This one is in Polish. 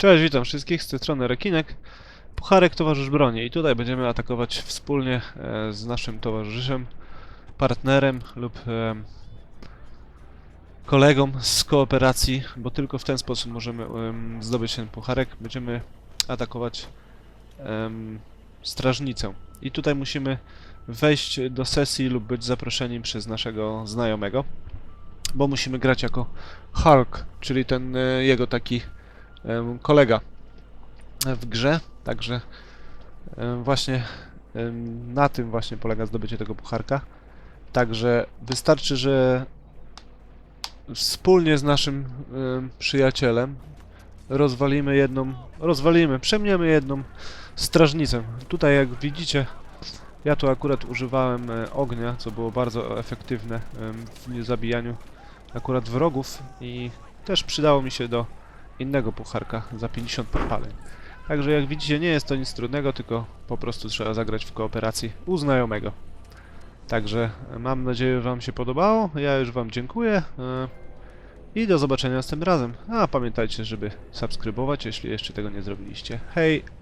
Cześć, witam wszystkich z tej strony Rekinek. Pucharek Towarzysz Broni i tutaj będziemy atakować wspólnie e, z naszym towarzyszem, partnerem lub e, kolegą z kooperacji, bo tylko w ten sposób możemy em, zdobyć ten pucharek. Będziemy atakować strażnicę. I tutaj musimy wejść do sesji lub być zaproszeni przez naszego znajomego, bo musimy grać jako Hulk, czyli ten e, jego taki kolega w grze, także właśnie na tym właśnie polega zdobycie tego pucharka. Także wystarczy, że wspólnie z naszym em, przyjacielem rozwalimy jedną, rozwalimy, przemniemy jedną strażnicę. Tutaj jak widzicie, ja tu akurat używałem e, ognia, co było bardzo efektywne w zabijaniu akurat wrogów i też przydało mi się do innego pucharka za 50 podpaleń. Także jak widzicie nie jest to nic trudnego, tylko po prostu trzeba zagrać w kooperacji u znajomego. Także e, mam nadzieję, że Wam się podobało. Ja już Wam dziękuję e, i do zobaczenia następnym razem. A pamiętajcie, żeby subskrybować, jeśli jeszcze tego nie zrobiliście. Hej!